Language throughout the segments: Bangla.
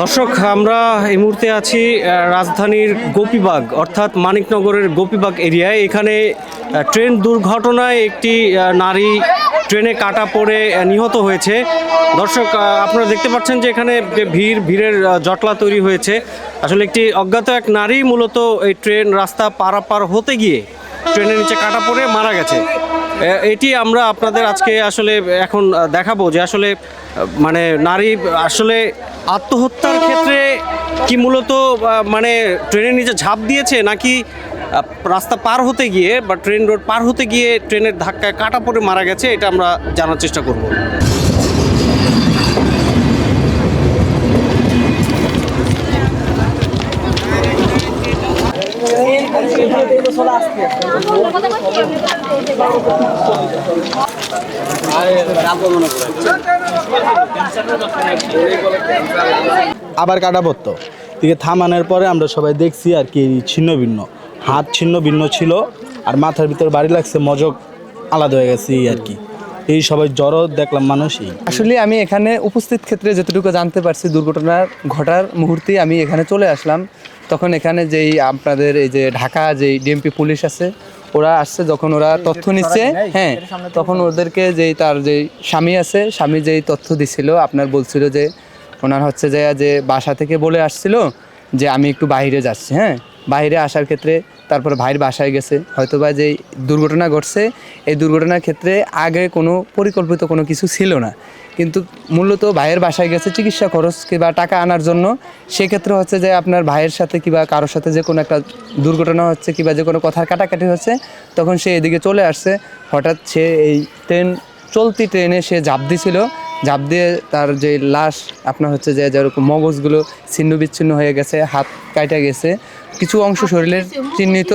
দর্শক, আমরা এই মুহূর্তে আছি রাজধানীর গোপীবাগ, অর্থাৎ মানিকনগরের গোপীবাগ এরিয়ায়। এখানে ট্রেন দুর্ঘটনায় একটি নারী ট্রেনে কাটা পড়ে নিহত হয়েছে। দর্শক আপনারা দেখতে পাচ্ছেন যে এখানে যে ভিড়, ভিড়ের জটলা তৈরি হয়েছে। আসলে একটি অজ্ঞাত এক নারী মূলত এই ট্রেন রাস্তা পারাপার হতে গিয়ে ট্রেনের নিচে কাটা পড়ে মারা গেছে। এটি আমরা আপনাদের আজকে আসলে এখন দেখাবো যে আসলে মানে নারী আসলে আত্মহত্যার ক্ষেত্রে কি মূলত মানে ট্রেনের নিচে ঝাঁপ দিয়েছে নাকি রাস্তা পার হতে গিয়ে বা ট্রেন রোড পার হতে গিয়ে ট্রেনের ধাক্কায় কাটা পড়ে মারা গেছে, এটা আমরা জানার চেষ্টা করব। আবার কাটা পড়তো দিকে থামানোর পরে আমরা সবাই দেখছি আর কি ছিন্ন ভিন্ন। হাত ছিন্ন ভিন্ন ছিল, আর মাথার ভিতর বাড়ি লাগছে, মজক আলাদা হয়ে গেছে এই আর কি। এই সবাই জড়ো দেখলাম মানুষই। আসলে আমি এখানে উপস্থিত ক্ষেত্রে যতটুকু জানতে পারছি দুর্ঘটনার ঘটার মুহূর্তে আমি এখানে চলে আসলাম। তখন এখানে যেই আপনাদের এই যে ঢাকা যেই ডিএমপি পুলিশ আছে ওরা আসছে যখন ওরা তথ্য নিচ্ছে হ্যাঁ তখন ওদেরকে যেই তার যেই স্বামী আছে স্বামী যেই তথ্য দিছিল আপনার বলছিল যে ওনার হচ্ছে যে যে বাসা থেকে বলে আসছিল যে আমি একটু বাইরে যাচ্ছি হ্যাঁ। বাইরে আসার ক্ষেত্রে তারপর ভাইয়ের বাসায় গেছে। হয়তো বা যে দুর্ঘটনা ঘটছে, এই দুর্ঘটনার ক্ষেত্রে আগে কোনো পরিকল্পিত কোনো কিছু ছিল না। কিন্তু মূলত ভাইয়ের বাসায় গেছে, চিকিৎসা খরচ কিংবা টাকা আনার জন্য। সেক্ষেত্রে হচ্ছে যে আপনার ভাইয়ের সাথে কিংবা কারোর সাথে যে কোনো একটা দুর্ঘটনা হচ্ছে কিংবা যে কোনো কথার কাটাকাটি হচ্ছে, তখন সে এদিকে চলে আসছে। হঠাৎ সে এই ট্রেন, চলতি ট্রেনে সে ঝাঁপ দিছিল। ঝাঁপ দিয়ে তার যে লাশ আপনার হচ্ছে যে যেরকম মগজগুলো ছিন্ন বিচ্ছিন্ন হয়ে গেছে হাত কাটা গেছে কিছু অংশ শরীরের চিহ্নিত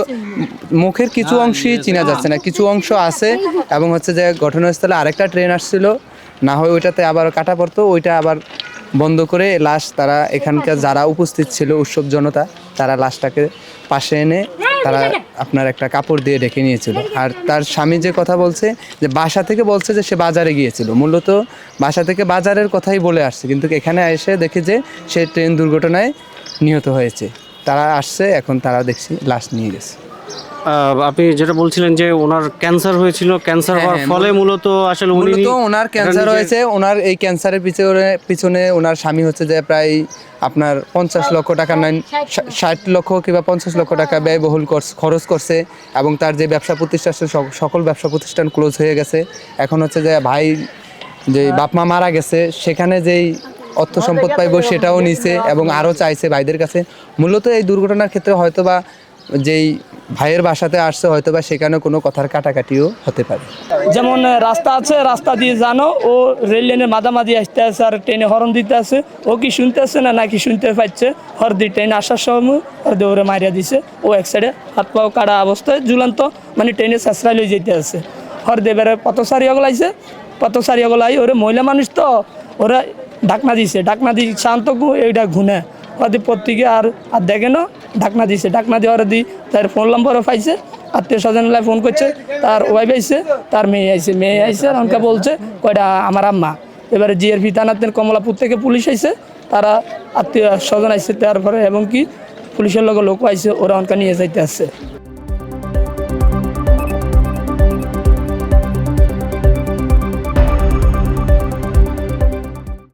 মুখের কিছু অংশই চেনা যাচ্ছে না কিছু অংশ আছে এবং হচ্ছে যে ঘটনাস্থলে আরেকটা ট্রেন আসছিল না হয় ওইটাতে আবার কাটা পড়তো ওইটা আবার বন্ধ করে লাশ তারা এখানকার যারা উপস্থিত ছিল উৎসব জনতা তারা লাশটাকে পাশে এনে তারা আপনার একটা কাপড় দিয়ে ডেকে নিয়েছিল। আর তার স্বামী যে কথা বলছে, যে বাসা থেকে বলছে যে সে বাজারে গিয়েছিল। মূলত বাসা থেকে বাজারের কথাই বলে আসছে। কিন্তু এখানে এসে দেখে যে সে ট্রেন দুর্ঘটনায় নিহত হয়েছে। তারা আসছে, এখন তারা দেখছি লাশ নিয়ে গেছে। আপনি যেটা বলছিলেন যে ওনার ক্যান্সার হয়েছিল ক্যান্সার হওয়ার হ্যাঁ, ফলে মূলত আসলে উনি মূলত ওনার ক্যান্সার হয়েছে ওনার এই ক্যান্সারের পিছনে পিছনে ওনার স্বামী হচ্ছে যে প্রায় আপনার পঞ্চাশ লক্ষ টাকা নেন ষাট লক্ষ কিংবা পঞ্চাশ লক্ষ টাকা ব্যয়বহুল খরচ করছে এবং তার যে ব্যবসা প্রতিষ্ঠান সকল ব্যবসা প্রতিষ্ঠান ক্লোজ হয়ে গেছে। এখন হচ্ছে যে ভাই যে বাপমা মারা গেছে সেখানে যেই অর্থ সম্পদ পাইবো সেটাও নিছে এবং আরও চাইছে ভাইদের কাছে। মূলত এই দুর্ঘটনার ক্ষেত্রে হয়তোবা যেই ভাইয়ের বাসাতে আসছে হয়তো বা সেখানে কোনো কথার কাটাকাটিও হতে পারে। যেমন রাস্তা আছে, রাস্তা দিয়ে জানো, ও রেল লাইনের মাঝামাঝি আসতে আছে আর ট্রেনে হরন দিতে আছে। ও কি শুনতে আছে না নাকি শুনতে পাচ্ছে? হরদি ট্রেন আসার সময় হরদি ওরে মারিয়া দিছে। ও এক সাইডে হাত পাও কাটা অবস্থায় ঝুলন্ত মানে ট্রেনে শেষরাই লই যেতে আছে। হরদি এবারে পথসারি ওগুলাইছে পথসারি ওগুলাই ওরে মহিলা মানুষ তো, ওরা ঢাকনা দিছে ঢাকনা দিয়ে শান্ত এইটা ঘুনে। ওদের প্রত্যেকে আর আর দেখে না ঢাকনা দিছে। ঢাকনা দেওয়ার দি তার ফোন নম্বরও পাইছে, আত্মীয় স্বজনরা ফোন করছে, তার ওয়াইফ আইসে তার মেয়ে আইসে মেয়ে আইসে আর আমাকে বলছে, কয়টা, আমার আম্মা। এবারে জিআরপি থানাতেন কমলাপুর থেকে পুলিশ আইসে তারা আত্মীয় স্বজন আইসে তারপরে এবং কি পুলিশের লগে লোক আইসে ওরা অনকা নিয়ে যাইতে আসছে।